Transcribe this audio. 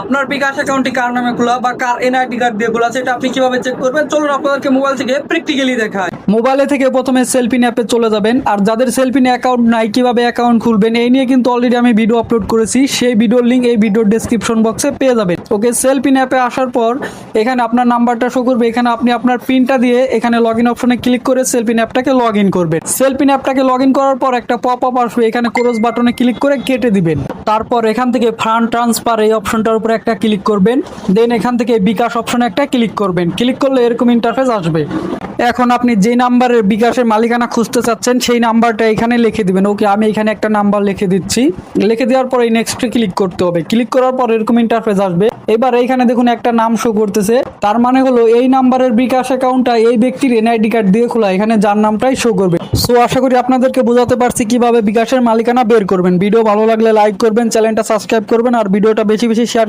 আপনার বিকাশ অ্যাকাউন্টটি কার নামে খোলা বা কার এনআইডি কার্ড দিয়ে খোলা, সেটা আপনি কীভাবে চেক করবেন? চলুন আপনাদেরকে মোবাইল থেকে প্র্যাকটিক্যালি দেখায় মোবাইলে থেকে প্রথমে সেলফিন অ্যাপে চলে যাবেন। আর যাদের সেলফিন অ্যাকাউন্ট নাই, কীভাবে অ্যাকাউন্ট খুলবেন, এই নিয়ে কিন্তু অলরেডি আমি ভিডিও আপলোড করেছি। সেই ভিডিওর লিঙ্ক এই ভিডিওর ডেসক্রিপশন বক্সে পেয়ে যাবেন। ওকে সেলফিন অ্যাপে আসার পর এখানে আপনার নাম্বারটা শো করবে। এখানে আপনি আপনার পিনটা দিয়ে এখানে লগ ইন অপশনে ক্লিক করে সেলফিন অ্যাপটাকে লগ ইন করবেন। সেলফিন অ্যাপটাকে লগ ইন করার পর একটা পপ আপ আসবে। এখানে ক্রস বাটনে ক্লিক করে কেটে দিবেন। তারপর এখান থেকে ফান্ড ট্রান্সফার এই অপশনটার উপরে একটা ক্লিক করবেন। দেন এখান থেকে বিকাশ অপশনে একটা ক্লিক করবেন। ক্লিক করলে এরকম ইন্টারফেস আসবে। এখন আপনি যে নাম্বারের বিকাশের মালিকানা খুঁজতে চাচ্ছেন, সেই নাম্বারটা এখানে লিখে দিবেন। ওকে, আমি এখানে একটা নাম্বার লিখে দিচ্ছি। লিখে দেওয়ার পরে নেক্সটে ক্লিক করতে হবে। ক্লিক করার পর এরকম ইন্টারফেস আসবে। এবার এইখানে দেখুন একটা নাম শো করতেছে। তার মানে হলো এই নাম্বারের বিকাশ অ্যাকাউন্টটা এই ব্যক্তির এনআইডি কার্ড দিয়ে খোলা। এখানে যার নামটাই শো করবে। সো আশা করি আপনাদেরকে বোঝাতে পারছি কীভাবে বিকাশের মালিকানা বের করবেন। ভিডিও ভালো লাগলে লাইক করবেন চ্যানেলটা সাবস্ক্রাইব করবেন, আর ভিডিওটা বেশি বেশি শেয়ার